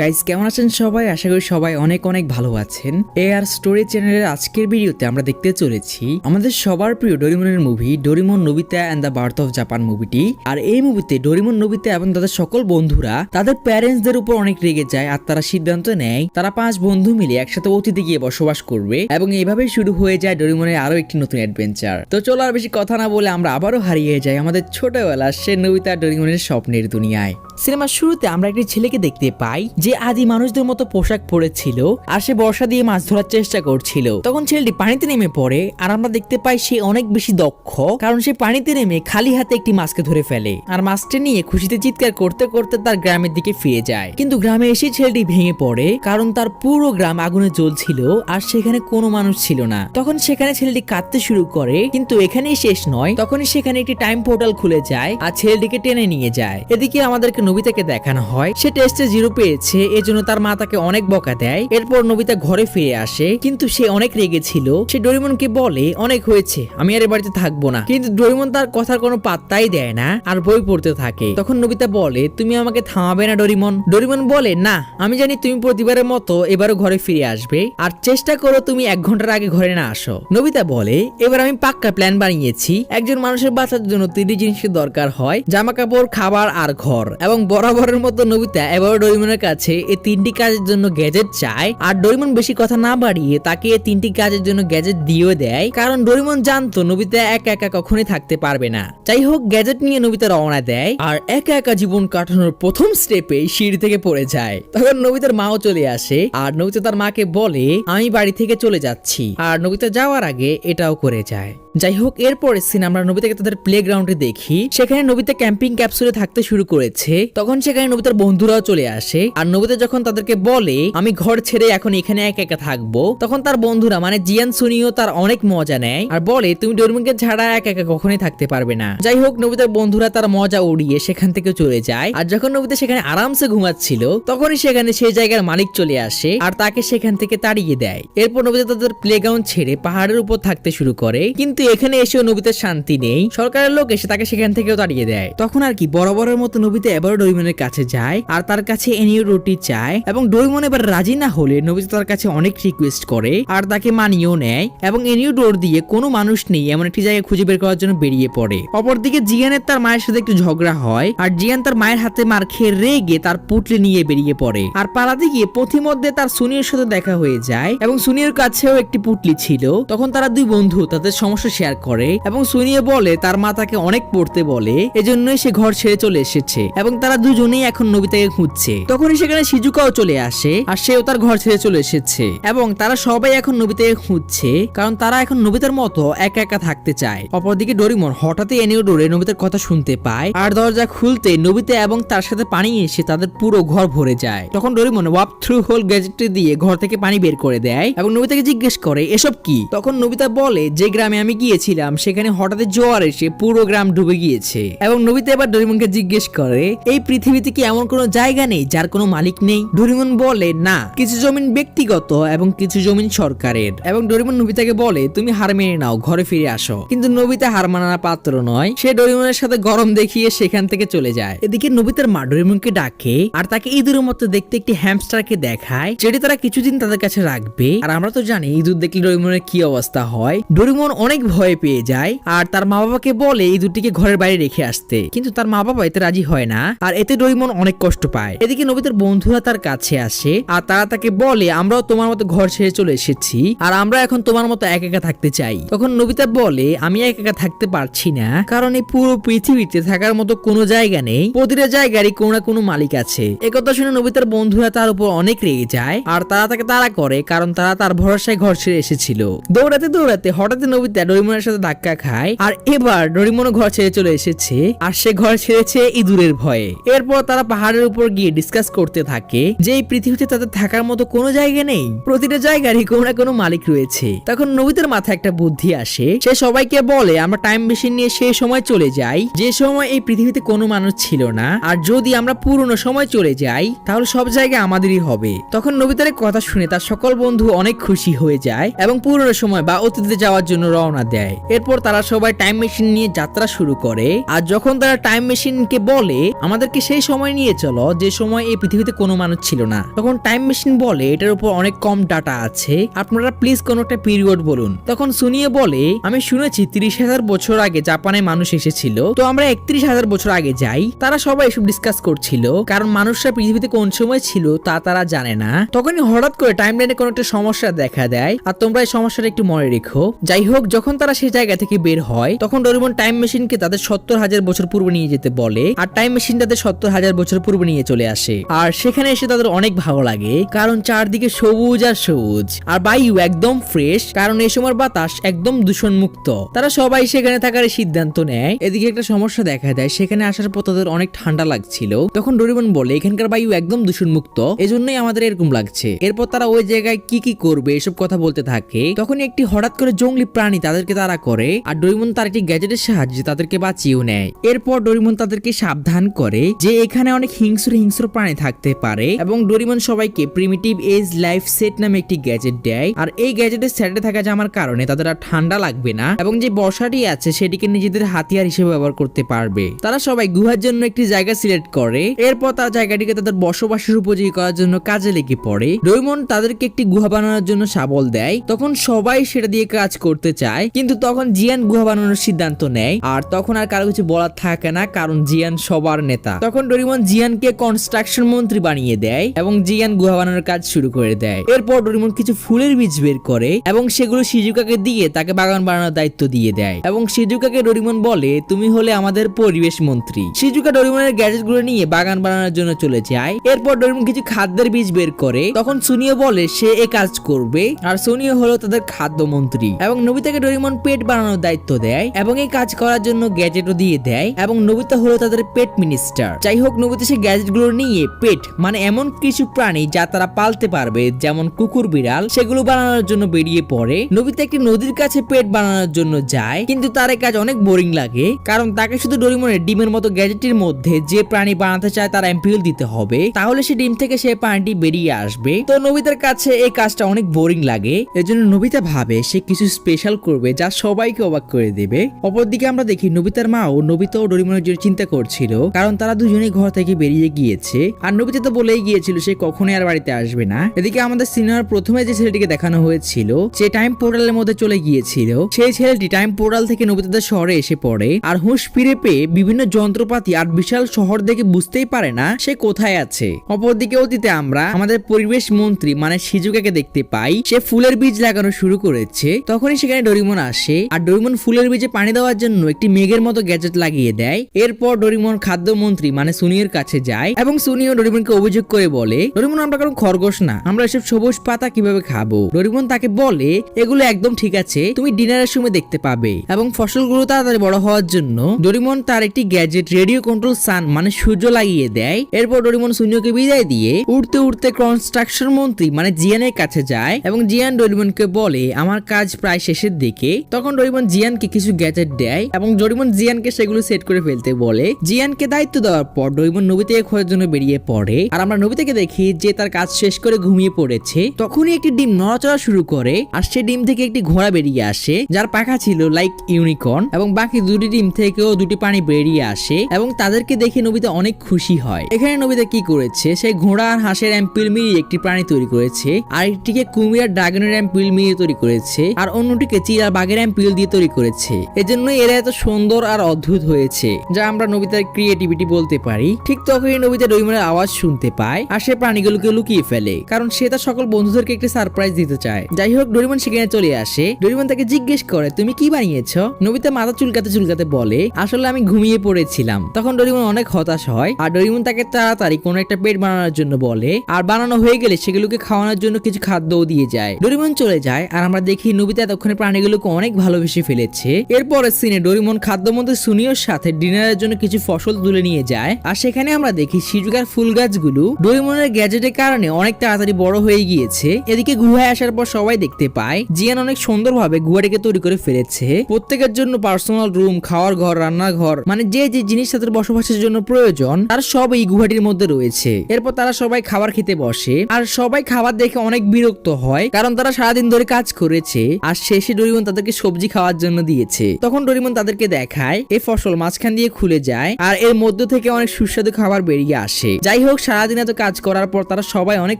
Guys কেমন আছেন সবাই? আশা করি সবাই অনেক অনেক ভালো আছেন। এ আর স্টোরি চ্যানেলের আজকের ভিডিওতে আমরা দেখতে চলেছি আমাদের সবার প্রিয় ডোরিমনের movie Doraemon, Nobita and the birth of Japan মুভিটি আর এই মুভিতে ডোরিমন, নবিতা এবং তাদের সকল বন্ধুরা তাদের প্যারেন্টসদের উপর অনেক রেগে যায় আর তারা সিদ্ধান্ত নেয় তারা পাঁচ বন্ধু মিলে একসাথে অতীতে গিয়ে বসবাস করবে এবং এইভাবেই শুরু হয়ে যায় ডোরিমনের আরও একটি নতুন অ্যাডভেঞ্চার তো চলো আর বেশি কথা না বলে আমরা আবারও হারিয়ে যাই আমাদের ছোটবেলা সে, নবিতা, ডোরিমনের স্বপ্নের দুনিয়ায়। সিনেমার শুরুতে আমরা একটি ছেলেকে দেখতে পাই যে আদি মানুষদের মতো পোশাক পরেছিল আর সে বর্ষা দিয়ে মাছ ধরার চেষ্টা করছিল। তখন ছেলেটি পানিতে নেমে পড়ে আর আমরা দেখতে পাই সে অনেক বেশি দক্ষ, কারণ সে পানিতে নেমে খালি হাতে একটি মাছকে ধরে ফেলে আর মাছটা নিয়ে খুশিতে চিৎকার করতে করতে তার গ্রামের দিকে ফিরে যায়। কিন্তু গ্রামে এসে ছেলেটি ভেঙে পড়ে, কারণ তার পুরো গ্রাম আগুনে জ্বলছিল আর সেখানে কোনো মানুষ ছিল না। তখন সেখানে ছেলেটি কাঁদতে শুরু করে, কিন্তু এখানেই শেষ নয়, তখনই সেখানে একটি টাইম পোর্টাল খুলে যায় আর ছেলেটিকে টেনে নিয়ে যায়। এদিকে আমাদেরকে নবিতাকে দেখানো হয়, সে টেস্টে জিরো পেয়েছে। এজন্য তার মা তাকে অনেক বকা দেয়। এরপর নবিতা ঘরে ফিরে আসে, কিন্তু সে অনেক রেগে ছিল। সে ডোরিমনকে বলে, অনেক হয়েছে, আমি আর এ বাড়িতে থাকব না। কিন্তু ডোরিমন তার কথার কোনো পাত্তাই দেয় না আর বই পড়তে থাকে। তখন নবিতা বলে, তুমি আমাকে থামাবে না ডোরিমন? ডোরিমন বলে, না, আমি জানি তুমি প্রতিবারের মতো এবারও ঘরে ফিরে আসবে, আর চেষ্টা করো তুমি এক ঘণ্টার আগে ঘরে না আসো। নবিতা বলে, এবার আমি পাক্কা প্ল্যান বানিয়েছি। একজন মানুষের বাঁচার জন্য তিনটি জিনিসের দরকার হয় জামা কাপড় খাবার আর ঘর। এবং বরাবরের মতো নবিতা এবারও ডোরিমনের কাছে এই তিনটি কাজের জন্য গ্যাজেট চায়। আর ডোরিমন বেশি কথা না বাড়িয়ে তাকে এই তিনটি কাজের জন্য গ্যাজেট দিয়েও দেয়। কারণ ডোরিমন জানতো নবিতা একা একা কখনোই থাকতে পারবে না। যাই হোক গ্যাজেট নিয়ে নবিতা রওনা দেয়। আর একা একা জীবন কাটানোর প্রথম স্টেপে সিঁড়ি থেকে পড়ে যায়। তখন নবিতার মাও চলে আসে। আর নবিতা তার মাকে বলে, আমি বাড়ি থেকে চলে যাচ্ছি। আর নবিতা যাওয়ার আগে এটাও করে যায়। যাই হোক এরপরে সিন আমরা নবিতাকে তাদের প্লে গ্রাউন্ডে দেখি। সেখানে নবিতা ক্যাম্পিং ক্যাপসুলে থাকতে শুরু করেছে। তখন সেখানে নবিতার বন্ধুরাও চলে আসে। আর নবিতা যখন তাদেরকে বলে, আমি ঘর ছেড়ে এখন এখানে একা একা থাকব, তখন তার বন্ধুরা মানে জিয়ান সুনিও তার অনেক মজা নেয় আর বলে, তুমি ডোরমিনকে ছাড়া একা একা কখনোই থাকতে পারবে না। যাই হোক, নবিতার বন্ধুরা তার মজা উড়িয়ে সেখান থেকে চলে যায়। আর যখন নবিতা সেখানে আরামসে ঘুমাচ্ছিল, তখনই সেখানে সেই জায়গার মালিক চলে আসে আর তাকে সেখান থেকে তাড়িয়ে দেয়। এরপর নবিতা তাদের প্লেগ্রাউন্ড ছেড়ে পাহাড়ের উপর থাকতে শুরু করে। কিন্তু এখানে এসেও নবিতার শান্তি নেই। সরকারের লোক এসে তাকে সেখান থেকেও তাড়িয়ে দেয়। তখন আর কি, বরাবরের মতো নবীতে এবারও ডোরিমনের কাছে যায় আর তার কাছে এনিও রুটি চায় এবং ডোরিমন এবার রাজি না হলে নবিতা তার কাছে অনেক রিকোয়েস্ট করে আর তাকে মানিয়েও নেয় এবং এনিও ডোর দিয়ে কোনো মানুষ নেই এমন একটি জায়গায় খুঁজে বের করার জন্য বেরিয়ে পড়ে। অপরদিকে জিয়ানের তার মায়ের সাথে একটু ঝগড়া হয় আর জিয়ান তার মায়ের হাতে মার খেয়ে রেগে তার পুটলি নিয়ে বেরিয়ে পড়ে। আর পালাতে গিয়ে পথিমধ্যে তার সুনিয়র সাথে দেখা হয়ে যায় এবং সুনিয়র কাছেও একটি পুটলি ছিল। তখন তারা দুই বন্ধু তাদের সমস্যা শেয়ার করে এবং সুনিয়ে বলে, তার মা তাকে অনেক পড়তে বলে, এজন্যই সে ঘর ছেড়ে চলে এসেছে। এবং তারা দুজনেই এখন নবিতাকে খুঁজছে। তখনই সেখানে সিজুকাও চলে আসে আর সেও তার ঘর ছেড়ে চলে এসেছে। এবং তারা সবাই এখন নবিতাকে খুঁজছে, কারণ তারা এখন নবিতার মতো একা একা থাকতে চায়। অপরদিকে ডোরিমন হঠাৎই এনেও ডোরে নবিতার কথা শুনতে পায় আর দরজা খুলতে নবিতা এবং তার সাথে পানি এসে তাদের পুরো ঘর ভরে যায়। তখন ডোরিমন ওয়াপ থ্রু হোল গ্যাজেটটি দিয়ে ঘর থেকে পানি বের করে দেয় এবং নবিতাকে জিজ্ঞেস করে, এসব কি? তখন নবিতা বলে, যে গ্রামে আমি গিয়েছিলাম, সেখানে হঠাৎ জোয়ার এসে পুরো গ্রাম ডুবে গিয়েছে। এবং নবিতা এবার ডোরিমনকে জিজ্ঞেস করে, এই পৃথিবীতে কি এমন কোনো জায়গা নেই যার কোনো মালিক নেই। ডোরিমন বলে, না, কিছু জমিন ব্যক্তিগত এবং কিছু জমিন সরকারের। এবং ডোরিমন নবিতাকে বলে, তুমি হার মেনে নাও, ঘরে ফিরে আসো। কিন্তু নবিতা হার মানার পাত্র নয়। সে ডোরিমনের সাথে গরম দেখিয়ে সেখান থেকে চলে যায়। এদিকে নবিতার মা ডোরিমনকে ডাকে আর তাকে ইঁদুরের মতো দেখতে একটি হ্যামস্টারকে দেখায়, যেটি তারা কিছুদিন তাদের কাছে রাখবে। আর আমরা তো জানি ইঁদুর দেখলে ডোরিমনের কি অবস্থা হয়। ডোরিমন অনেক ভয় পেয়ে যায় আর তার মা বাবাকে বলে এই দুটিকে ঘরের বাইরে রেখে আসতে। কিন্তু তার মা বাবা এতে রাজি হয় না। আর এতে ডোরিমন অনেক কষ্ট পায়। এদিকে নবিতার বন্ধুরা তার কাছে আসে আর তারা তাকে বলে, আমরাও তোমার মতো ঘর ছেড়ে চলে এসেছি আর আমরা এখন তোমার মতো একা একা থাকতে চাই। তখন নবিতা বলে, আমি একা একা থাকতে পারছি না কারণ এই পুরো পৃথিবীতে থাকার মতো কোনো জায়গা নেই। প্রতিটা জায়গারই কোনো না কোনো মালিক আছে। একথা শুনে নবিতার বন্ধুরা তার উপর অনেক রেগে যায় আর তারা তাকে তাড়া করে কারণ তারা তার ভরসায় ঘর ছেড়ে এসেছিল। দৌড়াতে দৌড়াতে হঠাৎ নবিতা ডরিমনের সাথে ধাক্কা খায় আর এবার ডরিমনও ঘর ছেড়ে চলে এসেছে আর সে ঘর ছেড়েছে ইঁদুরের ভয়ে। এরপর তারা পাহাড়ের উপর গিয়ে ডিসকাস করতে থাকে, যে এই পৃথিবীতে তাদের থাকার মতো কোনো জায়গা নেই। প্রতিটা জায়গারই কোনো না কোনো মালিক রয়েছে। তখন নবিতার মাথায় একটা বুদ্ধি আসে, সে সবাইকে বলে, আমরা টাইম মেশিন নিয়ে সেই সময় চলে যাই। যে সময় এই পৃথিবীতে কোনো মানুষ ছিল না, আর যদি আমরা পুরনো সময় চলে যাই, তাহলে সব জায়গা আমাদেরই হবে। তখন নবিতার কথা শুনে তার সকল বন্ধু অনেক খুশি হয়ে যায় এবং পুরনো সময় বা অতীতে যাওয়ার জন্য রওনা দেয়। এরপর তারা সবাই টাইম মেশিন নিয়ে যাত্রা শুরু করে, আর যখন তারা টাইম মেশিনকে বলে, আমাদেরকে সেই সময় নিয়ে চলো, যে সময় এই পৃথিবীতে পৃথিবীতে কোনো মানুষ ছিল না। তখন টাইম মেশিন বলে, এটার উপর অনেক কম ডাটা আছে। আপনারা প্লিজ কোনো একটা পিরিয়ড বলুন। তখন সুনিয়ে বলে, আমি শুনেছি তিরিশ হাজার বছর আগে জাপানে মানুষ এসেছিল। তো আমরা একত্রিশ হাজার বছর আগে যাই। তারা সবাই এসব ডিসকাস করছিল। কারণ মানুষরা পৃথিবীতে কোন সময় ছিল তা তারা জানে না। তখনই হঠাৎ করে টাইম লাইনে কোনো একটা সমস্যা দেখা দেয়। আর তোমরা এই সমস্যাটা একটু মনে রেখো। যাই হোক, যখন তারা সেই জায়গা থেকে বের হয়, তখন ডোরেমন টাইম মেশিনকে তাদের সত্তর হাজার বছর পূর্বে নিয়ে যেতে বলে। আর টাইম মেশিন তাদের সত্তর হাজার বছর পূর্বে নিয়ে চলে আসে। আর সেখানে এসে তাদের অনেক ভালো লাগে, কারণ চারদিকে সবুজ আর সবুজ, আর বায়ু একদম ফ্রেশ কারণ এই সময় বাতাস একদম দূষণ মুক্ত তারা সবাই সেখানে থাকার সিদ্ধান্ত নেয়। এদিকে একটা সমস্যা দেখা দেয়, সেখানে আসার পর তাদের অনেক ঠান্ডা লাগছিল। তখন ডোরিমন বলে, এখানকার বায়ু একদম দূষণ মুক্ত এজন্যই আমাদের এরকম লাগছে। এরপর তারা ওই জায়গায় কি কি করবে, এসব কথা বলতে থাকে। তখন একটি হঠাৎ করে জঙ্গলি প্রাণী তাদেরকে তারা করে, আর ডোরিমন তার একটি গ্যাজেটের সাহায্যে তাদেরকে বাঁচিয়েও নেয়। এরপর ডোরিমন তাদেরকে সাবধান করে যে, এখানে অনেক হিংস্র হিংস্র প্রাণী থাকতে পারে এবং ডোরিমন সবাইকে প্রিমিটিভ এজ লাইফ সেট নামে একটি গ্যাজেট দেয়। আর এই গ্যাজেটের সেটে থাকা জামার কারণে তাদের আর ঠান্ডা লাগবে না এবং যে বর্ষাটি আছে সেটিকে নিজেদের হাতিয়ার হিসেবে ব্যবহার করতে পারবে। তারা সবাই গুহার জন্য একটি জায়গা সিলেক্ট করে, এরপর তার জায়গাটিকে তাদের বসবাসের উপযোগী করার জন্য কাজে লেগে পড়ে। ডোরিমন তাদেরকে একটি গুহা বানানোর জন্য শাবল দেয়, তখন সবাই সেটা দিয়ে কাজ করতে চায়, কিন্তু তখন জিয়ান গুহা বানানোর সিদ্ধান্ত নেয়। আর তখন আর কারও কিছু বলার থাকে না, কারণ জিয়ান সবার নেতা। তখন ডোরিমন জিয়ানকে কনস্ট্রাকশন মন্ত্রী বানিয়ে দেয় এবং জিয়ান গুহা বানানোর কাজ শুরু করে দেয়। এরপর ডোরিমন কিছু ফুলের বীজ বের করে এবং সেগুলো সিজুকাকে দিয়ে তাকে বাগান বানানোর দায়িত্ব দিয়ে দেয়। এবং সিজুকাকে ডোরিমন বলে, তুমি হলে আমাদের পরিবেশ মন্ত্রী। সিজুকা ডোরিমনের গ্যাজেটগুলো নিয়ে বাগান বানানোর জন্য চলে যায়। এরপর ডোরিমন কিছু খাদ্যের বীজ বের করে। তখন সুনিও বলে, সে এ কাজ করবে। আর সুনিও হলো তাদের খাদ্য মন্ত্রী এবং নবিতাকে ডোরিমন পেট বানানোর দায়িত্ব দেয় এবং এই কাজ করার জন্য গ্যাজেটও দিয়ে দেয়। এবং নবিতা হলো তাদের পেট মিনিস্টার। যাই হোক, নবিতা সেই গ্যাজেটগুলো নিয়ে পেট মানে এমন কিছু প্রাণী যা তারা পালতে পারবে, যেমন কুকুর, বিড়াল, সেগুলো বানানোর জন্য বেরিয়ে পড়ে। নবিতা একটি নদীর কাছে পেট বানানোর জন্য যায়, কিন্তু তার এই কাজ অনেক বোরিং লাগে, কারণ তাকে শুধু ডোরিমনের ডিমের মতো গ্যাজেটের মধ্যে যে প্রাণী বানাতে চায় তার এমপিএল দিতে হবে। তাহলে সে ডিম থেকে সে প্রাণীটি বেরিয়ে আসবে। তো নবিতার কাছে এই কাজটা অনেক বোরিং লাগে। এজন্য নবিতা ভাবে সে কিছু স্পেশাল করবে যা সবাইকে অবাক করে দেবে। অপরদিকে আমরা দেখি নবিতার মাও নবিতা ও ডোরিমনের জন্য চিন্তা করছিল, কারণ তারা দুজনেই ঘর থেকে বেরিয়ে গিয়েছে। আর নবিতা তো বলেই গিয়েছিল, সে কখনোই আর বাড়িতে আসবে না। এদিকে আমাদের সিনেমার প্রথমে যে ছেলেটিকে দেখানো হয়েছিল, সে টাইম পোর্টালের মধ্যে চলে গিয়েছিল। সেই ছেলেটি টাইম পোর্টাল থেকে নবিতাদের শহরে এসে পড়ে আর হুঁশ ফিরে পেয়ে বিভিন্ন যন্ত্রপাতি আর বিশাল শহর দেখে বুঝতেই পারে না সে কোথায় আছে। অপরদিকে অতীতে আমরা আমাদের পরিবেশ মন্ত্রী মানে সিজুকাকে দেখতে পাই। সে ফুলের বীজ লাগানো শুরু করেছে। তখনই সেখানে ডোরিমন আসে আর ডোরিমন ফুলের বীজে পানি দেওয়ার জন্য একটি মেঘের মতো গ্যাজেট লাগিয়ে দেয়। এরপর ডোরিমন খাদ্যমন্ত্রী মানে সুনিয়র কাছে যায় এবং সুনিও ডোরিমনকে অভিযোগ করে বলে, ডোরিমন আমরা কারণ খরগোশ না। আমরা এসব সবুজ পাতা কীভাবে খাব? ডোরিমন তাকে বলে, এগুলো একদম ঠিক আছে, তুমি ডিনারের সময় দেখতে পাবে। এবং ফসলগুলো তাড়াতাড়ি বড় হওয়ার জন্য ডোরিমন তার একটি গ্যাজেট, রেডিও কন্ট্রোল সান মানে সূর্য লাগিয়ে দেয়। এরপর ডোরিমন সুনিওকে বিদায় দিয়ে উঠতে উঠতে কনস্ট্রাকশন মন্ত্রী মানে জিয়ানের কাছে যায় এবং জিয়ান ডোরিমনকে বলে, আমার কাজ প্রায় শেষের দিকে। তখন ডোরিমন জিয়ানকে কিছু গ্যাজেট দেয় এবং ডোরিমন জিয়ানকে সেগুলো সেট করে ফেলতে বলে। জিয়ানকে দায়িত্ব দেওয়ার পর ডোরিমন নবিতাকে খোঁজার জন্য বেরিয়ে পড়ে। আর আমরা নবিতাকে দেখি যে তার কাজ শেষ করে ঘুমিয়ে পড়েছে। তখনই একটি ডিম নড়াচড়া শুরু করে, আর সে ডিম থেকে একটি ঘোড়া বেরিয়ে আসে, যার পাখা ছিল লাইক ইউনিকর্ন, এবং বাকি দুটি ডিম থেকেও দুটি পানি বেরিয়ে আসে, এবং তাদেরকে দেখে নবিতা অনেক খুশি হয়। এখানে নবিতা কি করেছে, সে ঘোড়া আর হাঁসের অ্যাম্পিল মিলিয়ে একটি প্রাণী তৈরি করেছে, আর একটিকে কুমির আর ড্রাগনের অ্যাম্পিল মিলিয়ে তৈরি করেছে, আর অন্যটিকে চির আর বাঘের অ্যাম্পিল দিয়ে তৈরি করেছে। এজন্য এরা এত সুন্দর আর অদ্ভুত হয়েছে, যা আমরা নবিতার ক্রিয়েটিভিটি বলতে পারি। ঠিক তখনই নবিতা ডইমনের আওয়াজ শুনতে পায় আর সে প্রাণীগুলোকে লুকিয়ে ফেলে, কারণ সে তার সকল বন্ধুদেরকে একটি সারপ্রাইজ দিতে চায়। যাই হোক, ডোরিমন সেখানে চলে আসে। ডোরিমন তাকে জিজ্ঞেস করে, তুমি কি বানিয়েছো? নবিতা মাথা চুলকাতে চুলকাতে বলে, আসলে আমি ঘুমিয়ে পড়েছিলাম। তখন ডোরিমন অনেক হতাশ হয় আর ডোরিমন তাকে তাড়াতাড়ি কোনো একটা পেট বানানোর জন্য বলে, আর বানানো হয়ে গেলে সেগুলোকে খাওয়ানোর জন্য কিছু খাদ্যও দিয়ে যায়। ডোরিমন চলে যায় আর আমরা দেখি নবিতা এতক্ষণে প্রাণীগুলোকে অনেক ভালোবেসে ফেলেছে। এরপরে সিনে ডোরিমন খাদ্যমন্ত্রী সুনিয়র সাথে ডিনারের জন্য কিছু ফসল তুলে নিয়ে যায়। আর সেখানে আমরা দেখি শিজুকার ফুল গাছগুলো ডোরিমনের গ্যাজেটের কারণে অনেক তাড়াতাড়ি বড় হয়ে গিয়েছে। এদিকে গুহায় আসার পর সবাই দেখতে পায়, জিয়ান অনেক সুন্দরভাবে গুহাটিকে তৈরি করে ফেলেছে। প্রত্যেকের জন্য পার্সোনাল রুম, খাওয়ার ঘর, রান্নাঘর মানে যে যে জিনিস তাদের বসবাসের জন্য প্রয়োজন, তার সব এই গুহাটির মধ্যে রয়েছে। এরপর তারা সবাই খাবার খেতে বসে, আর সবাই খাবার দেখে অনেক বিরক্ত হয়, কারণ তারা সারাদিন ধরে কাজ করেছে, আর শেষে ডোরিমন তাদেরকে সবজি খাওয়ার জন্য দিয়েছে। তখন ডোরিমন তাদেরকে দেখায় এই ফসল মাঝখান দিয়ে খুলে যায়, আর এর মধ্য থেকে অনেক সুস্বাদু খাবার বেরিয়ে আসে। যাই হোক হোক সারাদিন এত কাজ করার পর তারা সবাই অনেক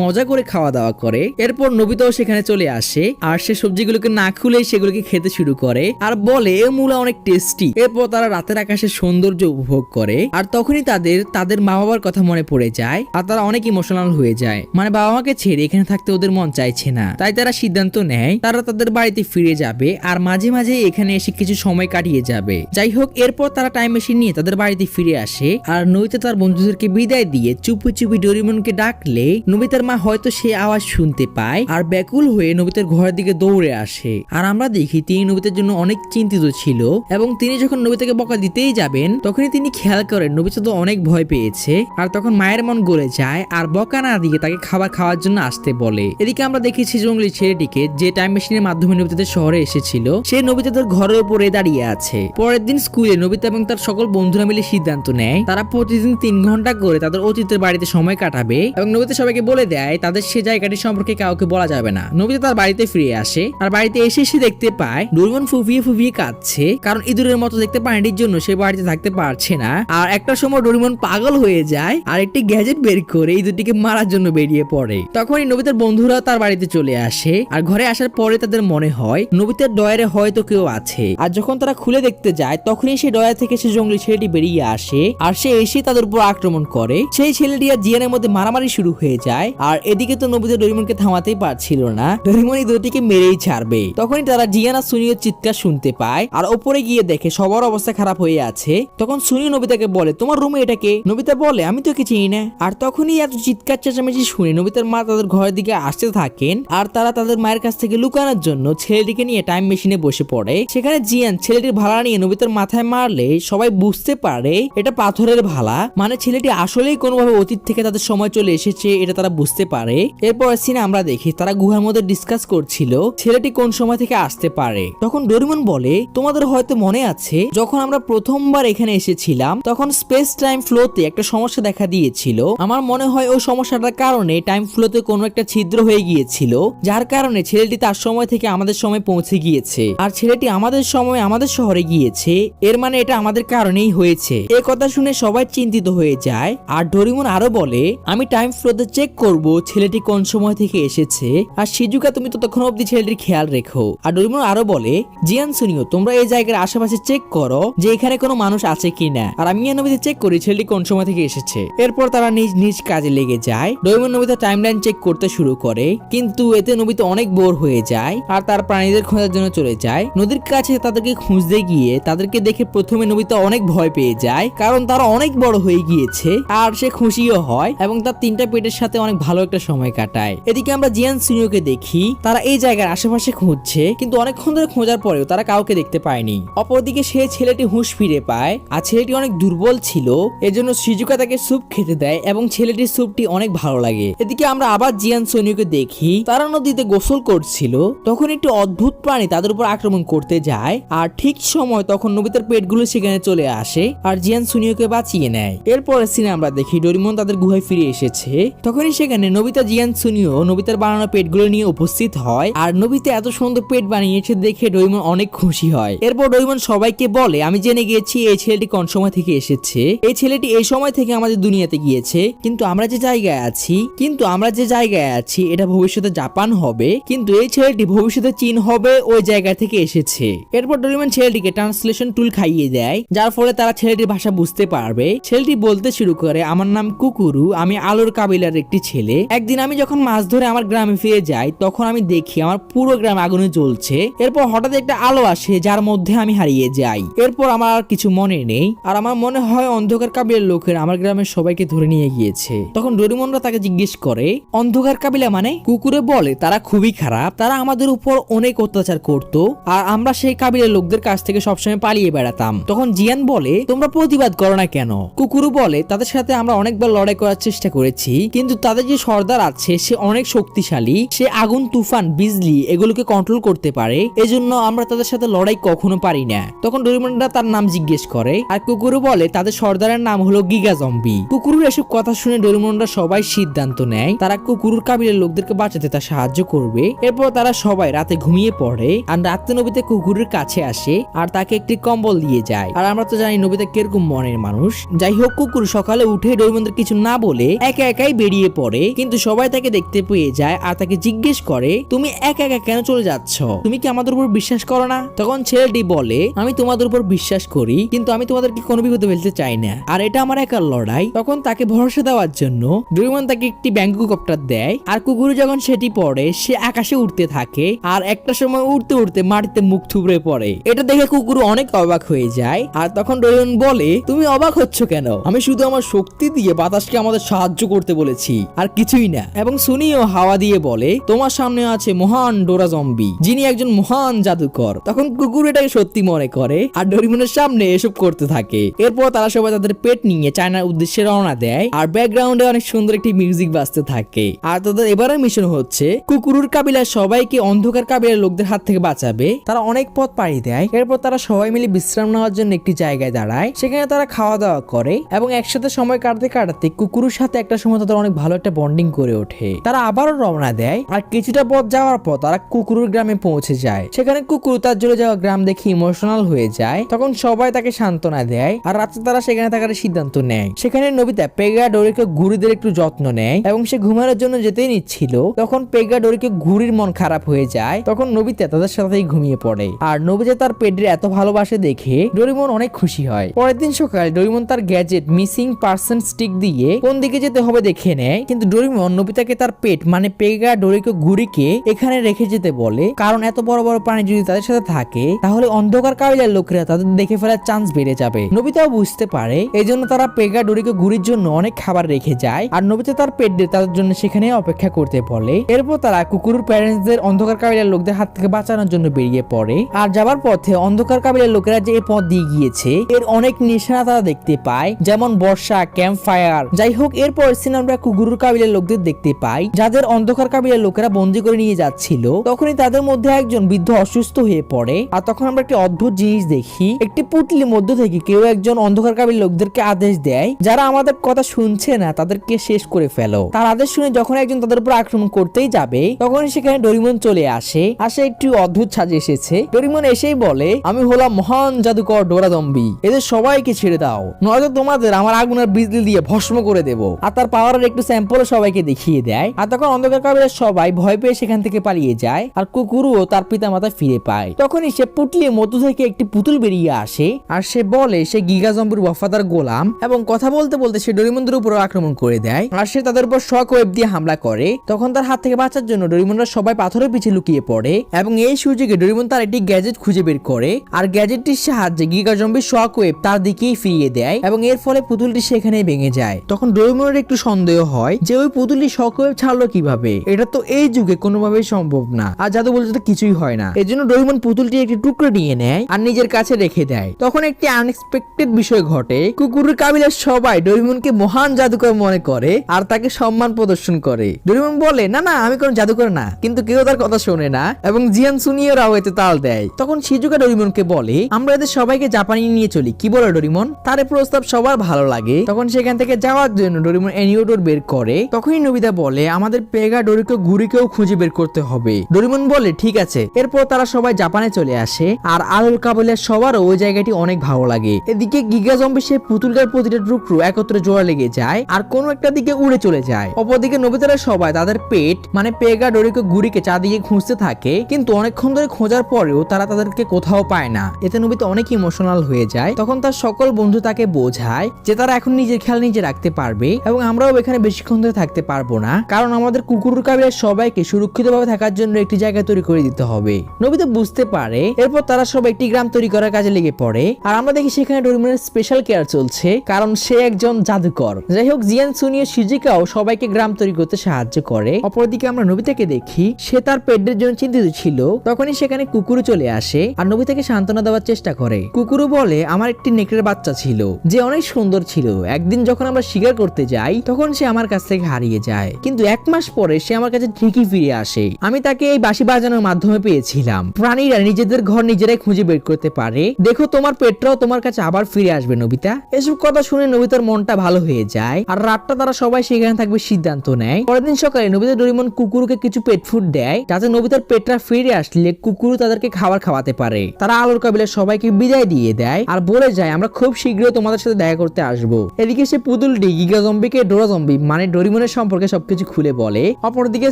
মজা করে খাওয়া দাওয়া করে। এরপর নবিতাও সেখানে চলে আসে আর সে সবজিগুলোকে না খুলে সেগুলোকে খেতে শুরু করে আর বলে, এ মূলা অনেক টেস্টি এরপর তারা রাতের আকাশের সৌন্দর্য উপভোগ করে আর তখনই তাদের তাদের মা বাবার কথা মনে পড়ে যায় আর তারা অনেক ইমোশনাল হয়ে যায়। মানে বাবা মাকে ছেড়ে এখানে থাকতে ওদের মন চাইছে না। তাই তারা সিদ্ধান্ত নেয়, তারা তাদের বাড়িতে ফিরে যাবে আর মাঝে মাঝে এখানে এসে কিছু সময় কাটিয়ে যাবে। যাই হোক এরপর তারা টাইম মেশিন নিয়ে তাদের বাড়িতে ফিরে আসে আর নবিতা তার বন্ধুদেরকে বিদায় দিয়ে চুপি চুপি ডোরিমনকে ডাকলে নবিতার মা হয়তো সে আওয়াজ শুনতে পায় আর ব্যাকুল হয়ে নবিতার ঘরের দিকে দৌড়ে আসে। আর আমরা দেখি তিনি নবিতার জন্য অনেক চিন্তিত ছিল এবং তিনি যখন নবিতাকে বকা দিতেই যাবেন, তখনই তিনি খেয়াল করেন নবিতা তো অনেক ভয় পেয়েছে। আর তখন মায়ের মন গলে যায় আর বকা না দিয়ে তাকে খাবার খাওয়ার জন্য আসতে বলে। এদিকে আমরা দেখেছি জঙ্গলি ছেলেটিকে যে টাইম মেশিনের মাধ্যমে নবিতাদের শহরে এসেছিল, সে নবিতাদের ঘরের উপরে দাঁড়িয়ে আছে। পরের দিন স্কুলে নবিতা এবং তার সকল বন্ধুরা মিলে সিদ্ধান্ত নেয়। তারা প্রতিদিন তিন ঘণ্টা করে তাদের অতীতের বাড়িতে সময় কাটাবে এবং নবিতা সবাইকে বলে দেয়, তাদের সে জায়গাটি সম্পর্কে কাউকে বলা যাবে না। নবিতা তার বাড়িতে ফিরে আসে আর বাড়িতে এসে সে দেখতে পায় ডোরিমন ফুফিয়ে ফুফিয়ে কাঁদছে, কারণ ইঁদুরের মতো দেখতে পানির জন্য সে বাড়িতে থাকতে পারছে না। আর একটা সময় ডোরিমন পাগল হয়ে যায় আর একটি গ্যাজেট বের করে ইঁদুরটিকে মারার জন্য বেরিয়ে পড়ে। তখনই নবিতার বন্ধুরা তার বাড়িতে চলে আসে আর ঘরে আসার পরে তাদের মনে হয় নবিতার ডয়ারে হয়তো কেউ আছে। আর যখন তারা খুলে দেখতে যায়, তখনই সে ডয়ার থেকে সে জঙ্গলি ছেলেটি বেরিয়ে আসে আর সে এসে তাদের উপর আক্রমণ করে। সেই ছেলেটি আর জিয়ানের মধ্যে মারামারি শুরু হয়ে যায়, আর এদিকে তো নবিতা ডরিমনকে থামাতেই পারছিল না। ডরিমন এই দুটিকে মেরেই ছাড়বে। তখনই তারা জিয়ানা সুনিও চিৎকার শুনতে পায়, আর ওপরে গিয়ে দেখে সবার অবস্থা খারাপ হয়ে আছে। তখন সুনি নবিতাকে বলে, তোমার রুমে এটাকে নবিতা বলে, আমি তো কি চিনি না। আর তখনই এত চিৎকার চেঁচামেচি শুনে নবিতার মা তাদের ঘরের দিকে আসতে থাকেন, আর তারা তাদের মায়ের কাছ থেকে লুকানোর জন্য ছেলেটিকে নিয়ে টাইম মেশিনে বসে পড়ে। সেখানে জিয়ান ছেলেটির ভাড়া নিয়ে নবিতার মাথায় মারলে সবাই বুঝতে পারে, এটা পাথরের ভালা। মানে ছেলেটি আসলেই কোনোভাবে অতীত থেকে তাদের সময় চলে এসেছে, এটা তারা বুঝতে পারে। এরপর সিনে আমরা দেখি, তারা গুহার মধ্যে ডিসকাস করছিল, ছেলেটি কোন সময় থেকে আসতে পারে। তখন ডোরিমন বলে, তোমাদের হয়তো মনে আছে, যখন আমরা প্রথমবার এখানে এসেছিলাম, তখন স্পেস টাইম ফ্লোতে একটা সমস্যা দেখা দিয়েছিল। আমার মনে হয় ওই সমস্যাটার কারণে টাইম ফ্লোতে কোনো একটা ছিদ্র হয়ে গিয়েছিল, যার কারণে ছেলেটি তার সময় থেকে আমাদের সময় পৌঁছে গিয়েছে। আর ছেলেটি আমাদের সময় আমাদের শহরে গিয়েছে, এর মানে এটা আমাদের কারণেই হয়েছে। এ কথা শুনে সবাই চিন্তিত হয়ে যায়, আর ডোরিমন আরও বলে, আমি টাইম ফ্লোতে চেক করব ছেলেটি কোন সময় থেকে এসেছে। আর সিজুকা, তুমি ততক্ষণ অব্দি ছেলেটির খেয়াল রেখো। আর ডোরিমন আরও বলে, জিয়ান, শুনিও, তোমরা এই জায়গার আশেপাশে চেক করো যে এখানে কোনো মানুষ আছে কিনা। আর আমি নবীতে চেক করি ছেলেটি কোন সময় থেকে এসেছে। এরপর তারা নিজ নিজ কাজে লেগে যায়। ডোরিমন নবিতা টাইমলাইন চেক করতে শুরু করে, কিন্তু এতে নবিতা অনেক বোর হয়ে যায় আর তার প্রাণীদের খোঁজার জন্য চলে যায়। নদীর কাছে তাদেরকে খুঁজতে গিয়ে তাদেরকে দেখে প্রথমে নবিতা অনেক ভয় পেয়ে যায়, কারণ তারা অনেক বড় হয়ে গিয়েছে আর সে খুশিও হয় এবং তার তিনটা পেটের সাথে অনেক ভালো একটা সময় কাটায়। এদিকে আমরা জিয়ান সিনিওকে দেখি, তারা এই জায়গার আশেপাশে খুঁজছে, কিন্তু অনেকক্ষণ ধরে খোঁজার পরেও তারা কাউকে দেখতে পায়নি। অপরদিকে সে ছেলেটি হুঁশ ফিরে পায়, আর ছেলেটি অনেক দুর্বল ছিল, এজন্য সিজুকা তাকে স্যুপ খেতে দেয় এবং ছেলেটির স্যুপটি অনেক ভালো লাগে। এদিকে আমরা আবার জিয়ান সোনিওকে দেখি, তারা নদীতে গোসল করছিল, তখন একটি অদ্ভুত প্রাণী তাদের উপর আক্রমণ করতে যায়, আর ঠিক সময় তখন নবিতার পেটগুলো সেখানে চলে আসে, আর জিয়ান সুনিওকে বাঁচিয়ে নেয়। এরপরে সিনে আমরা দেখি ডোরিমন তাদের গুহায় ফিরে এসেছে। তখনই সেখানে নবিতা জিয়ান সুনিও নবিতার বানানো পেটগুলো নিয়ে উপস্থিত হয় আর নবিতা এত সুন্দর পেট বানিয়েছে দেখে ডোরিমন অনেক খুশি হয়। এরপর ডোরিমন সবাইকে বলে, আমি জেনে গিয়েছি এই ছেলেটি কোন সময় থেকে এসেছে। এই ছেলেটি এই সময় থেকে আমাদের দুনিয়াতে গিয়েছে। কিন্তু আমরা যে জায়গায় আছি, কিন্তু আমরা যে জায়গায় আছি, এটা ভবিষ্যতে জাপান হবে। কিন্তু এই ছেলেটি ভবিষ্যতে চীন হবে, ওই জায়গা থেকে এসেছে। এরপর ডোরিমন ছেলেটিকে ট্রান্সলেশন টুল খাইয়ে দেয়, যার ফলে তারা ছেলেটির ভাষা বুঝতে পারবে। ছেলেটি বলতে শুরু করে, আমার নাম কুকুরু, আমি আলোর কাবিলার একটি ছেলে। একদিন আমি যখন মাছ ধরে আমার গ্রামে ফিরে যাই, তখন আমি দেখি আমার পুরো গ্রাম আগুনে জ্বলছে। এরপর হঠাৎ একটা আলো আসে, যার মধ্যে আমি হারিয়ে যাই। এরপর আমার আর কিছু মনে নেই, আর আমার মনে হয় অন্ধকার কাবিলার লোকের আমার গ্রামের সবাইকে ধরে নিয়ে গিয়েছে। তখন ডোরিমনরা তাকে জিজ্ঞেস করে, অন্ধকার কাবিলা মানে? কুকুরে বলে, তারা খুবই খারাপ, তারা আমাদের উপর অনেক অত্যাচার করত, আর আমরা সেই কাবিলের লোকদের কাছ থেকে সবসময় পালিয়ে বেড়াতাম। তখন জিয়ান বলে, তোমরা প্রতিবাদ করো না কেন? কুকুরু বলে, তাদের সাথে আমরা অনেকবার লড়াই করার চেষ্টা করেছি, কিন্তু তাদের যে সর্দার আছে, সে অনেক শক্তিশালী, সে আগুন, তুফান, বিজলি এগুলোকে কন্ট্রোল করতে পারে, এজন্য আমরা তাদের সাথে লড়াই কখনো পারি না। তখন ডোরিমনরা তার নাম জিজ্ঞেস করে, আর কুকুরু বলে, তাদের সর্দারের নাম হলো গিগা জম্বি। কুকুরুর এসব কথা শুনে ডোরিমনরা সবাই সিদ্ধান্ত নেয়, তারা কুকুরুর কাবিলের লোকদেরকে বাঁচাতে তার সাহায্য করবে। এরপর তারা সবাই রাতে ঘুমিয়ে পড়ে, আর রাতে নবীতে কুকুরের কাছে আসে, আর তাকে একটি কম্বল দিয়ে যায়। আর আমরা তো জানি নবীতে কীরকম মনের মানুষ। যাই হোক, কুকুর সকালে উঠে ডোরিমন ডোরিমনদের কিছু না বলে একা একাই বেরিয়ে পড়ে, কিন্তু সবাই তাকে দেখতে পেয়ে যায় আর তাকে জিজ্ঞেস করে, তুমি একা একা কেন চলে যাচ্ছ? তুমি কি আমাদের উপর বিশ্বাস করো না? তখন ছেলেটি বলে, আমি তোমাদের উপর বিশ্বাস করি, কিন্তু আমি তোমাদেরকে কোনো বিপদে ফেলতে চাই না। আর এটা আমার একার লড়াই। তখন তাকে ভরসা দেওয়ার জন্য ডোরিমন তাকে একটি ব্যাঙ্কু কপ্টার দেয়, আর কুকুর যখন সেটি পড়ে, সে আকাশে উঠতে থাকে, আর একটা সময় উঠতে উঠতে মাটিতে মুখ থুবড়ে পড়ে। এটা দেখে কুকুর অনেক অবাক হয়ে যায়, আর তখন ডোরিমন বলে, তুমি অবাক হচ্ছ কেন? আমি শুধু আমার শক্তি দিয়ে বাতাসকে আমাদের সাহায্য করতে বলেছি, আর কিছুই না। এবং সুনিও হাওয়া দিয়ে বলে, তোমার সামনে আছে মহান ডোরা জম্বি যিনি একজন মহান জাদুকর। তখন কুকুর এটাকে সত্যি মনে করে, আর ডোরিমনের সামনে এসব করতে থাকে। এরপর তারা সবাই তাদের পেট নিয়ে চায়নার উদ্দেশ্যে রওনা দেয়, আর ব্যাকগ্রাউন্ডে অনেক সুন্দর একটি মিউজিক বাজতে থাকে। আর তাদের এবারের মিশন হচ্ছে, কুকুরুর কাবিলার সবাইকে অন্ধকার কাবিলার লোকদের হাত থেকে বাঁচাবে। তারা অনেক পথ পাড়ি দেয়। এরপর তারা সবাই মিলে বিশ্রাম নেওয়ার জন্য একটি জায়গায় দাঁড়ায়। সেখানে তারা খাওয়া দাওয়া করে এবং একসাথে সময় কাটতে কাটাতে কুকুরের সাথে একটা সময় তাদের অনেক ভালো একটা বন্ডিং করে ওঠে। তারা আবারও রওনা দেয় আর কিছুটা পথ যাওয়ার পর তারা কুকুরের গ্রামে পৌঁছে যায়। সেখানে কুকুর তার জুড়ে যাওয়া গ্রাম দেখে ইমোশনাল হয়ে যায়। তখন সবাই তাকে সান্ত্বনা দেয় আর রাতে তারা সেখানে থাকার সিদ্ধান্ত নেয়। সেখানে নবিতা পেগা ডোরিকে ঘুড়িদের একটু যত্ন নেয় এবং সে ঘুমানোর জন্য যেতেই নিচ্ছিল। তখন পেগা ডোরিকে ঘুড়ির মন খারাপ হয়ে যায়। তখন নবিতা তাদের সাথেই ঘুমিয়ে পড়ে। আর নবিতা তার পেটের এত ভালোবাসে দেখে ডোরিমন অনেক খুশি হয়। পরের দিন সকালে ডোরিমন তার গ্যাজেট মিসিং পার্সন স্টিক দিয়ে কোন দিকে যেতে হবে দেখে নেয়। কিন্তু ডোরিমন নবিতাকে তার পেট মানে পেগা ডোরিকে ঘুড়িকে এখানে রেখে যেতে বলে। কারণ এত বড় বড় প্রাণী যদি তাদের সাথে থাকে, তাহলে অন্ধকার কাবিলার লোকেরা তাদের দেখে ফেলার চান্স বেড়ে যাবে। নবিতাও বুঝতে পারে এই জন্য তারা পেগা ডোরিকে ঘুরির জন্য অনেক খাবার রেখে যায়। আর নবিতা তার পেট দিয়ে তাদের জন্য সেখানে অপেক্ষা করতে বলে। এরপর তারা কুকুরের প্যারেন্টসদের অন্ধকার কাবিলার লোকদের হাত থেকে বাঁচানোর জন্য বেরিয়ে পড়ে। আর যাবার পথে অন্ধকার কাবিলার লোকেরা যে পথ দিয়ে গিয়েছে, এর অনেক নিশানা তারা দেখতে পায়। যেমন বর্ষা ক্যাম্প ফায়ার যাই হোক এরপর সিনে আমরা কুকুরের কাবিলার লোকদের দেখতে পাই। যাদের অন্ধকার কাবিলার লোকেরা বন্দি করে নিয়ে যাচ্ছিল, তখনই তাদের মধ্যে একজন বৃদ্ধ অসুস্থ হয়ে পড়ে। আর তখন আমরা একটি অদ্ভুত জিনিস দেখি, একটি পুটলির মধ্য থেকে কেউ একজন অন্ধকার কাবিল লোকদেরকে আদেশ দেয়, যারা আমাদের কথা শুনছে না, তাদেরকে শেষ করে ফেলো। তার আদেশ শুনে যখন একজন তাদের উপর আক্রমণ করতেই যাবে তখন সেখানে ডরিমন চলে আসে। আসে একটি অদ্ভুত সাজে এসেছে। ডরিমন এসেই বলে, আমি হলাম মহান জাদুকর ডোরাদম্বি। এদের সবাইকে ছেড়ে দাও। নয়তো তোমাদের আমার আগুনের বিজলি দিয়ে ভস্ম করে দেব। আর তার পাওয়ারের একটু স্যাম্পল সবাইকে দেখিয়ে দেয়। আর তখন অন্ধকার সবাই ভয় পেয়ে সেখান থেকে পালিয়ে যায়। আর কুকুরও তার পিতা মাতা ফিরে পায়। তখনই সে পুটলির মধ্য থেকে একটি পুতুল বেরিয়ে আসে। আর সে বলে, সে গিগা জম্বির ওয়াফাদার গোলাম এবং কথা বলতে বলতে সে ডরিমনদের উপর আক্রমণ করে দেয়। আর সে তাদের উপর শক ওয়েব দিয়ে হামলা করে। তখন তার হাত থেকে বাঁচার জন্য ডরিমনরা সবাই পাথরের পিছে লুকিয়ে পড়ে এবং এই সুযোগে ডরিমন তার একটি গ্যাজেট খুঁজে বের করে। আর গ্যাজেটটির সাহায্যে গিগা জম্বি শক ওয়েব তার দিকেই ফিরিয়ে দেয় এবং এর ফলে পুতুলটি সেখানেই ভেঙে যায়। তখন ডরিমনের একটু সন্দেহ হয় যে ওই পুতুলটি শক ছাড়লো কীভাবে? এটা তো এই যুগে কোনোভাবেই সম্ভব না। আর জাদু বলতে তো কিছুই হয় না। এজন্য ডরিমন পুতুলটি একটি টুকরো নিয়ে নেয় আর নিজের কাছে রেখে দেয়। তখন একটি আনএক্সপেক্টেড বিষয় ঘটে। কুকুরের কাবিলার সবাই ডরিমনকে মহান জাদুকর মনে করে আর তাকে সম্মান প্রদর্শন করে। ডরিমন বলে, না না, আমি কোনো জাদুকর না। কিন্তু কেউ তার কথা শোনে না এবং জিয়ান সুনিয়রাও এতে তাল দেয়। তখন শিজুকা ডরিমনকে বলে, আমরা এদের সবাইকে জাপানি নিয়ে চলি। কি বলে ডরিমন? তার প্রস্তাব সবার ভালো লাগে। তখন সেখান থেকে যাওয়ার জন্য ডরিমন এনিওডোর বের করে, তখনই নবিতা বলে, আমাদের পেগা ডোরিকে ঘুরিকেও খুঁজে বের করতে হবে। ডরিমন বলে, ঠিক আছে। এরপর তারা সবাই জাপানে চলে আসে, আর আলুল কাবলের সবারও ওই জায়গাটি অনেক ভালো লাগে। এদিকে গিগা জম্বি সে পুতুলটার প্রতিটা টুকরো একত্রে জোড়া লেগে যায়, আর কোনো একটা দিকে উড়ে চলে যায়। অপরদিকে নবিতারা সবাই তাদের পেট মানে পেগা ডোরিকে ঘুরিকে চারদিকে খুঁজতে থাকে, কিন্তু অনেকক্ষণ ধরে খোঁজার পরেও তারা তাদেরকে কোথাও পায় না। এতে নবিতা অনেক ইমোশনাল হয়ে যায়। তখন তার সকল বন্ধু তাকে বোঝায় যে তারা এখন নিজের খেয়াল নিজে রাখতে পারবে এবং আমরাও এখানে বেশিক্ষণ ধরে থাকতে পারব না। কারণ আমাদের কুকুর কাবিলার সবাইকে সুরক্ষিতভাবে থাকার জন্য একটি জায়গা তৈরি করে দিতে হবে। নবিতা বুঝতে পারে, এরপর তারা সব একটি গ্রাম তৈরি করার কাজে লেগে পড়ে। আর আমরা দেখি সেখানে ডোরিমনের স্পেশাল কেয়ার চলছে, কারণ সে একজন জাদুকর। যাই হোক, জিয়ান সুনিও শিজিকাও সবাইকে গ্রাম তৈরি করতে সাহায্য করে। অপরদিকে আমরা নবিতাকে দেখি, সে তার পেটের জন্য চিন্তিত ছিল। তখনই সেখানে কুকুরও চলে আসে আর নবিতাকে সান্ত্বনা দেওয়ার চেষ্টা করে। কুকুরও বলে, আমার একটি নেকড়ের বাচ্চা ছিল, যে অনেক সুন্দর ছিল। একদিন যখন আমরা শিকার করতে যাই, তখন সে আমার কাছ থেকে হারিয়ে যায়। কিন্তু এক মাস পরে সে আমার কাছে ঠিকই ফিরে আসে। আমি তাকে এই বাঁশি বাজানোর মাধ্যমে পেয়েছিলাম। প্রাণীরা নিজেদের ঘর নিজেরাই খুঁজে বের করতে পারে। দেখো, তোমার পেটটাও তোমার কাছে আবার ফিরে আসবে, নবিতা। এসব কথা শুনে নবিতার মনটা ভালো হয়ে যায়। আর রাতটা তারা সবাই সেখানে থাকবে সিদ্ধান্ত নেয়। পরের দিন সকালে নবিতা ডরিমন কুকুরকে কিছু পেট ফুড দেয়, যাতে নবিতার পেটটা ফিরে আসলে কুকুর তাদেরকে খাবার খাওয়াতে পারে। তারা আলোর কাবিলার সবাইকে বিদায় দিয়ে দেয়। আর বলে যায়, আমরা খুব শীঘ্রই তোমাদের সাথে দেখা করতে আসব। এদিকে সে পুতুলটি গিগা জম্বিকে ডোরা জম্বি মানে ডোরিমনের সম্পর্কে সবকিছু খুলে বলে। অপরদিকে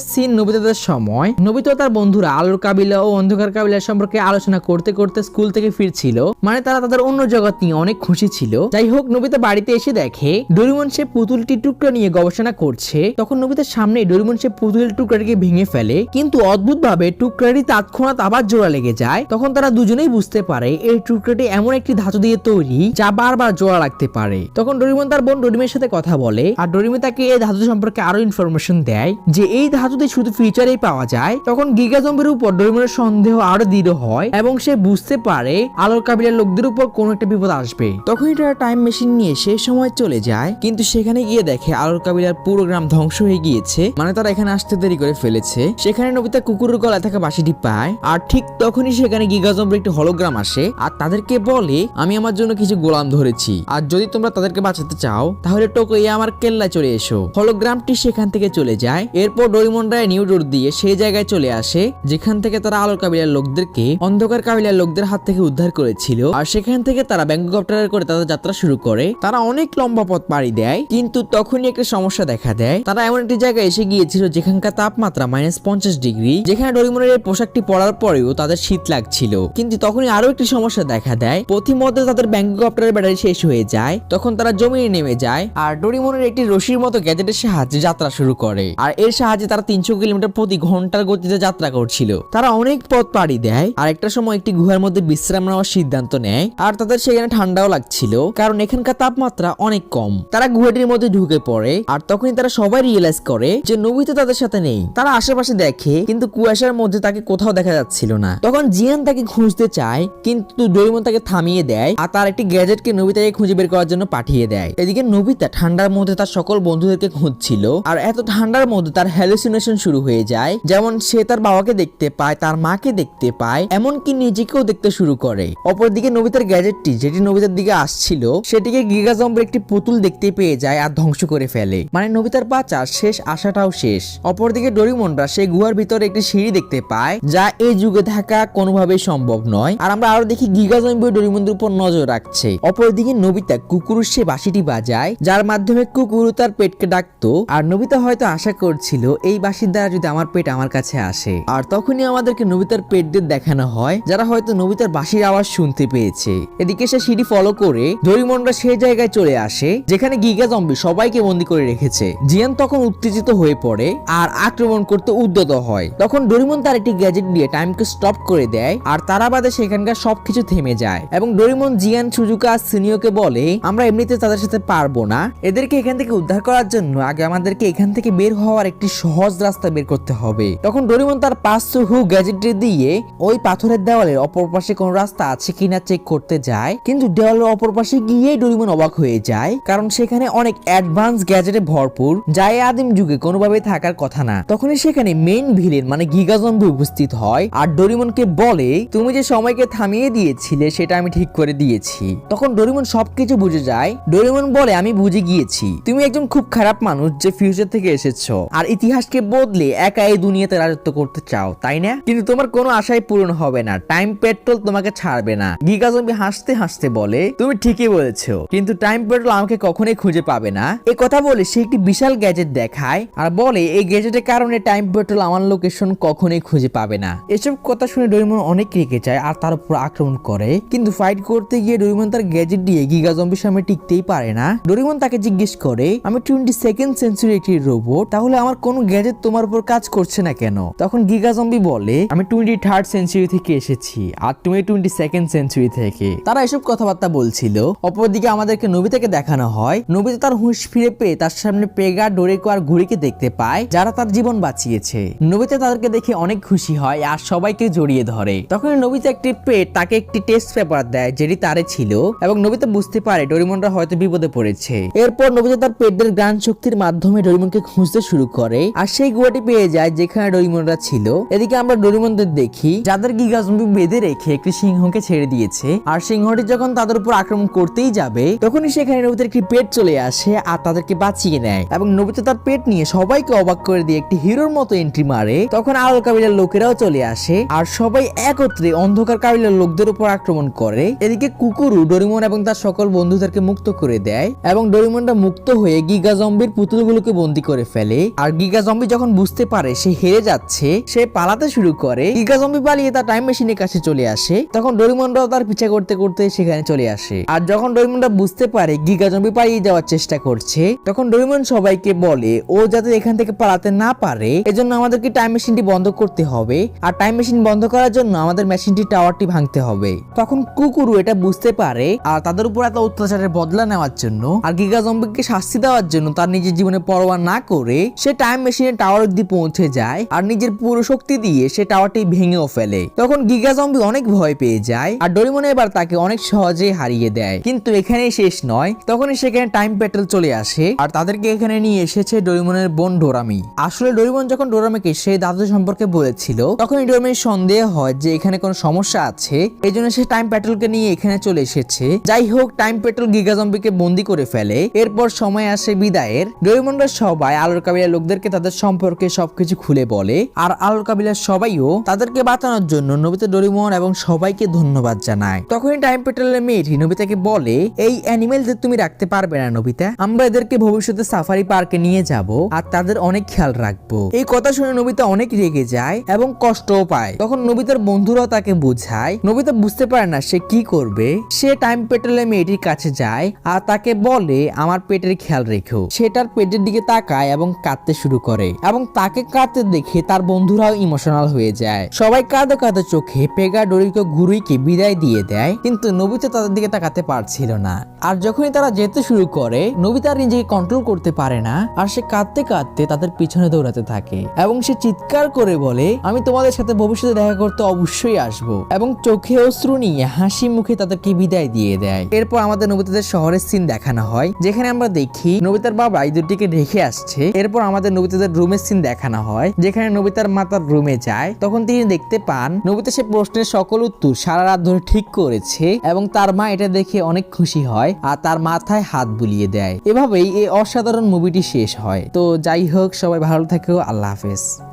সিন নবিতাদের সময়, নবিতা তার বন্ধুরা আলোর কাবিলা ও অন্ধকার কাবিলার সম্পর্কে আলোচনা করতে করতে স্কুল থেকে ফিরছিল মানে তারা তাদের অন্য জগৎ নিয়ে অনেক খুশি ছিল। যাই হোক, নবিতা বাড়িতে এসে দেখে, ডোরিমন সে পুতুলটি টুকরা নিয়ে গবেষণা করছে। তখন নবিতার সামনে ডোরিমন সে পুতুলের টুকরাটিকে ভেঙে ফেলে, কিন্তু অদ্ভুত ভাবে টুকরাটি তৎক্ষণাৎ আবার জোড়া লেগে যায়। তখন তারা দুজনেই বুঝতে পারে, এই টুকরাটি এমন একটি ধাতু দিয়ে তৈরি, যা বারবার জোড়া লাগতে পারে। তখন ডোরিমন তার বোন ডোরিমের সাথে কথা বলে আর ডোরিমে তাকে এই ধাতু সম্পর্কে আরও ইনফরমেশন দেয় যে এই ধাতুতে শুধু ফিউচারেই পাওয়া যায়। তখন গিগা উপর ডোরিমনের সন্দেহ আরও দৃঢ় হয় এবং সে বুঝতে পারে আলোর কাবিলার লোকদের উপর কোনো একটা বিপদ আসবে। তখনই তারা টাইম মেশিন নিয়ে সেই সময় চলে যায়, কিন্তু সেখানে গিয়ে দেখে আলোর কাবিলার পুরো গ্রাম ধ্বংস হয়ে গিয়েছে। মানে তারা এখানে আসতে দেরি করে ফেলেছে। সেখানে নবিতা কুকুরের গলায় থাকা বাঁশিটি পায় আর ঠিক তখনই সেখানে গিগা জম্বির একটি হলোগ্রাম আসে আর তাদেরকে বলে, আমি আমার জন্য কিছু গোলাম ধরেছি। আর যদি তোমরা তাদেরকে বাঁচাতে চাও তাহলে টোকোই আমার কেল্লায় চলে এসো। হলোগ্রামটি সেখান থেকে চলে যায়। এরপর ডোরিমনরা নিউ ডোর দিয়ে সেই জায়গায় চলে আসে, যেখান থেকে তারা আলোর কাবিলার লোকদেরকে, অন্ধকার কাবিলার লোকদের হাত থেকে উদ্ধার করেছিল। আর সেখান থেকে তারা ব্যাঙ্ককপ্টারে করে তাদের যাত্রা শুরু করে। তারা অনেক লম্বা পথ পাড়ি দেয়, কিন্তু তখনই একটা সমস্যা দেখা দেয়। তারা এমন একটি জায়গায় এসে গিয়েছিল, যেখানকার তাপমাত্রা মাইনাস পঞ্চাশ ডিগ্রি যেখানে ডোরিমনের এই পোশাকটি পরার পরেও তাদের শীত লাগছিল। কিন্তু তখনই আরও একটি সমস্যা দেখা দেয়। পথিমধ্যে তাদের ব্যাঙ্ককপ্টারের ব্যাটারি শেষ হয়ে যায়। তখন তারা জমিনে নেমে যায়। আর ডোরিমনের একটি রশির মতো গ্যাজেটের সাহায্যে যাত্রা শুরু করে। আর এর সাহায্যে তারা তিনশো কিলোমিটার প্রতি ঘণ্টার গতিতে যাত্রা করছিল। তারা অনেক পথ পাড়ি দেয়। আর একটা সময় একটি গুহার মধ্যে বিশ্রাম নেওয়ার সিদ্ধান্ত নেয়। আর তাদের সেখানে ঠান্ডাও লাগছিল, কারণ এখানকার তাপমাত্রা অনেক কম। তারা গুহাটির মধ্যে ঢুকে পড়ে, আর তখনই তারা সবাই রিয়েলাইজ করে যে নবিতা তাদের সাথে নেই। তারা আশেপাশে দেখে, কিন্তু কুয়াশার মধ্যে তাকে কোথাও দেখা যাচ্ছিল না। তখন জিয়ান তাকে খুঁজতে চায়, কিন্তু ডোরিমন তাকে থামিয়ে দেয়, আর তার একটি গ্যাজেটকে নবিতাকে খুঁজে বের করার জন্য পাঠিয়ে দেয়। এদিকে নবিতা ঠান্ডার মধ্যে তার সকল বন্ধুদেরকে খুঁজছিল, আর এত ঠান্ডার মধ্যে তার হ্যালুসিনেশন শুরু হয়ে যায়। যেমন সে তার বাবাকে দেখতে পায়, তার মাকে দেখতে পায়, এমনকি নিজেকেও দেখতে শুরু করে। অপরদিকে নবিতার গ্যাজেটটি যেটি নবিতার দিকে আসছিল, সেটিকে গিগাজম্বের একটি পুতুল দেখতে পেয়ে যায় আর ধ্বংস করে ফেলে। মানে নবিতার বাঁচার শেষ আশাটাও শেষ। অপরদিকে ডোরিমনরা সেই গুহার ভিতরে একটি সিঁড়ি দেখতে পায়, যা এই যুগে থাকা কোনোভাবেই সম্ভব নয়। আর আমরা আরও দেখি গিগাজম্বি ডোরিমনদের উপর নজর রাখছে। অপরদিকে নবিতা কুকুরের সে বাসিটি বাজায় যার মাধ্যমে কুকুর তার পেটকে ডাকতো। আর নবিতা হয়তো আশা করছিল, এই বাঁশির দ্বারা যদি আমার পেট আমার কাছে আসে। আর তখনই আমাদেরকে নবিতার পেটদের দেখানো হয়, যারা হয়তো নবিতার বাঁশির আওয়াজ শুনতে পেয়েছে। এদিকে সে সিঁড়ি ফলো করে ডোরিমনরা সেই জায়গায় চলে আসে, যেখানে গিগা জম্বি সবাইকে বন্দি করে রেখেছে। জিয়ান তখন উত্তেজিত হয়ে পড়ে আর আক্রমণ করতে উদ্যত হয়। তখন ডোরিমন তার একটি গ্যাজেট দিয়ে টাইমকে স্টপ করে দেয় আর তারা বাদে সেখানকার সবকিছু থেমে যায়। এবং ডোরিমন, জিয়ান, সুজুকা সিনিয়কে বলে, আমরা এমনিতে তাদের সাথে পারব না। এদেরকে এখান থেকে উদ্ধার করার জন্য আগে আমাদেরকে এখান থেকে বের হওয়ার একটি সহজ রাস্তা বের করতে হবে। তখন ডোরিমন তার পাঁচ হু গ্যাজেটটি দিয়ে ওই পাথরের দেওয়ালের অপর পাশে কোন রাস্তা আছে কিনা চেক করতে যায়। কিন্তু দেওয়ালের অপর পাশে গিয়ে ডোরিমন অবাক হয়ে যায়, কারণ সেখানে অনেক অ্যাডভান্স গ্যাজেটে ভরপুর, যা এই আদিম যুগে কোনোভাবে থাকার কথা না। তখনই সেখানে মেইন ভিলেন মানে গিগাজম্বি উপস্থিত হয়, আর ডোরিমনকে বলে, তুমি যে সময়কে থামিয়ে দিয়েছিলে, সেটা আমি ঠিক করে দিয়েছি। তখন ডোরিমন সবকিছু বুঝে যায়। ডোরিমন বলে আমি বুঝে গিয়েছি। তুমি একজন খুব খারাপ মানুষ যে ফিউচার থেকে এসেছ। আর ইতিহাসকে বদলে একা এই দুনিয়াতে রাজত্ব করতে চাও, তাই না? কিন্তু তোমার কোনো আশাই পূরণ হবে না। টাইম পেট্রোল তোমাকে ছাড়বে না। গিগাজম্বি হাসতে হাসতে বলে, তুমি ঠিকই বলেছ, কিন্তু টাইম পেট্রোল আমাকে কখনোই খুঁজে পাবে না। এই কথা বলে সে একটি বিশাল গ্যাজেট দেখায় আর বলে, এই গ্যাজেটের কারণে টাইম পেট্রোল আমার লোকেশন কখনোই খুঁজে পাবে না। এসব কথা শুনে ডোরিমন অনেক রেগে যায় আর তার উপর আক্রমণ করে। কিন্তু ফাইট করতে গিয়ে ডোরিমন তার গ্যাজেট দিয়ে গিগা জম্বির সামনে টিকতেই পারে না। ডোরিমন তাকে জিজ্ঞেস করে, আমি টোয়েন্টি সেকেন্ড সেঞ্চুরি একটি রোবট তাহলে আমার কোন গ্যাজেট তোমার উপর কাজ করছে না কেন? তখন গিগা জম্বি বলে, আমি টোয়েন্টি থার্ড সেঞ্চুরি থেকে এসেছি, আর তুমি টোয়েন্টি সেকেন্ড সেঞ্চুরি থেকে। তারা এসব কথাবার্তা বলছিল। অপরদিকে আমাদেরকে নবিতাকে দেখানো হয়। নবিতা তার হুঁশ ফিরে পেয়ে তার সামনে পেগা, ডোরেকো আর ঘুড়িকে দেখতে পায়, যারা তার জীবন বাঁচিয়েছে। নবিতা তাদেরকে দেখে অনেক খুশি হয় আর সবাইকে জড়িয়ে ধরে। তখন নবিতা একটি পেট, তাকে একটি টেস্ট পেপার দেয়, যেটি তারে ছিল। এবং নবিতা বুঝতে পারে ডোরিমনরা হয়তো বিপদে পড়েছে। এরপর নবিতা তার পেটদের জ্ঞান শক্তির মাধ্যমে ডোরিমনকে খুঁজতে শুরু করে, আর সেই গুহাটি পেয়ে যায় যেখানে ডোরিমনরা ছিল। এদিকে আমরা ডোরিমনদের দেখি, যাদের গিগাজম্বি বেঁধে রেখে একটি সিংহকে ছেড়ে দিয়েছে, আর সিংহটি যখন তাদের উপর আক্রমণ করতেই যাবে, তখনই সেখানে নবিতার একটি পেট চলে আসে আর তাদেরকে বাঁচিয়ে নেয়। এবং নবিতা তার পেট নিয়ে সবাইকে অবাক করে দিয়ে একটি হিরোর মতো এন্ট্রি মারে। তখন আল কাবিলার লোকেরাও চলে আসে, আর সবাই একত্রে অন্ধকার কাবিলার লোকদের উপর আক্রমণ করে। এদিকে কুকুরু ডোরিমন এবং তার সকল বন্ধুদেরকে মুক্ত করে দেয় এবং ডোরিমনটা মুক্ত হয়ে গিগা জম্বির পুতুলগুলোকে বন্দি করে ফেলে। আর গিগা জম্বি যখন বুঝতে পারে সে হেরে যাচ্ছে, সে পালাতে শুরু করে। গিগা জম্বি পালিয়ে তার টাইম মেশিনের কাছে চলে আসে। তখন ডোরিমনরাও তার পিছা করতে করতে সেখানে চলে আসে। আর যখন ডোরিমনটা বুঝতে পারে গিগা জম্বি পালিয়ে যাওয়ার চেষ্টা করছে, তখন ডোরিমন সবাইকে বলে, ও যাতে এখান থেকে পালাতে না পারে, এজন্য আমাদেরকে টাইম মেশিনটি বন্ধ করতে হবে। আর টাইম মেশিন বন্ধ করার জন্য আমাদের মেশিনটি টাওয়ারটি ভাঙতে হবে। তখন কুকুরু এটা বুঝতে পারে, আর তাদের উপর এত অত্যাচারের বদলা নেওয়ার জন্য আর গিগা জম্বিকে শাস্তি দেওয়ার জন্য তার নিজের জীবনে পরোয়া না করে সে টাইম মেশিনের টাওয়ার অব্দি পৌঁছে যায় আর নিজের পুরো শক্তি দিয়ে সে টাওয়ারটি ভেঙেও ফেলে। তখন গিগা জম্বি অনেক ভয় পেয়ে যায় আর ডোরিমন এবার তাকে অনেক সহজে হারিয়ে দেয়। কিন্তু এখানেই শেষ নয়। তখনই সেখানে টাইম প্যাটেল চলে আসে আর তাদেরকে এখানে নিয়ে এসেছে ডোরিমনের বোন ডোরামি। আসলে ডোরিমন যখন ডোরামিকে সেই দাদু সম্পর্কে বলেছিল, তখনই ডোরামির সন্দেহ হয় যে এখানে কোনো সমস্যা আছে। এই জন্য সে টাইম প্যাটেলকে নিয়ে এখানে চলে এসেছে। যাই হোক, টাইম প্যাটেল গিগা জম্বিকে বন্দি করে ফেলে, এরপর সময় আসে বিদায়ের। ডোরিমনরা সবাই আলোর কাবিলার লোকদেরকে তাদের সম্পর্কে সবকিছু খুলে বলে, আর আলোর কাবিলার সবাইও তাদেরকে বাঁচানোর জন্য নবিতা ডোরিমন এবং সবাইকে ধন্যবাদ জানায়। তখনই টাইম প্যাটেলের মেয়েটি নবিতাকে বলে, এই অ্যানিমেলদের তুমি রাখতে পারবে না নবিতা, আমরা এদেরকে ভবিষ্যতে সাফারি পার্কে নিয়ে যাব, আর তাদের অনেক খেয়াল রাখব। এই কথা শুনে নবিতা অনেক রেগে যায় এবং কষ্টও পায়। তখন নবিতার বন্ধুরাও তাকে বোঝায়, নবিতা বুঝতে পারে না সে কি করবে? সে টাইম পেট্রোলের মেয়েটির কাছে যায়, আর তাকে বলে আমার পেটের খেয়াল রেখো। সে তার পেটের দিকে তাকায় এবং কাঁদতে শুরু করে এবং তাকে কাঁদতে দেখে তার বন্ধুরাও ইমোশনাল হয়ে যায়। সবাই কাঁদে কাঁদে চোখে পেগা ডোরিকে গুরুইকে বিদায় দিয়ে দেয়, কিন্তু নবিতা তাদের দিকে তাকাতে পারছিল না। আর যখনই তারা যেতে শুরু করে, নবিতা নিজেকে কন্ট্রোল করতে পারে না, আর সে কাঁদতে কাঁদতে তাদের পিছনে দৌড়াতে থাকে এবং সে চিৎকার করে বলে, আমি তোমাদের সাথে ভবিষ্যতে দেখা করতে অবশ্যই আসব। এবং চোখে অশ্রু নিয়ে হাসি মুখে তাদেরকে বিদায় দিয়ে দেয়। এরপর আমাদের নবিতাদের শহরের সিন দেখানো হয়, যেখানে আমরা দেখি নবিতার বাবা এই দুটিকে রেখে আসছে। এরপর আমাদের নবিতাদের রুমের সিন দেখানো হয়, যেখানে নবিতার মা তার রুমে যায়। তখন তিনি দেখতে পান, নবিতা সে প্রশ্নের সকল উত্তর সারা রাত ধরে ঠিক করেছে এবং তার মা এটা দেখে অনেক খুশি হয় আর তার মাথায় হাত বুলিয়ে দেয়। এভাবেই এই অসাধারণ মুভিটি শেষ হয়। তো যাই হোক, সবাই ভালো থেকো, আল্লাহ হাফেজ।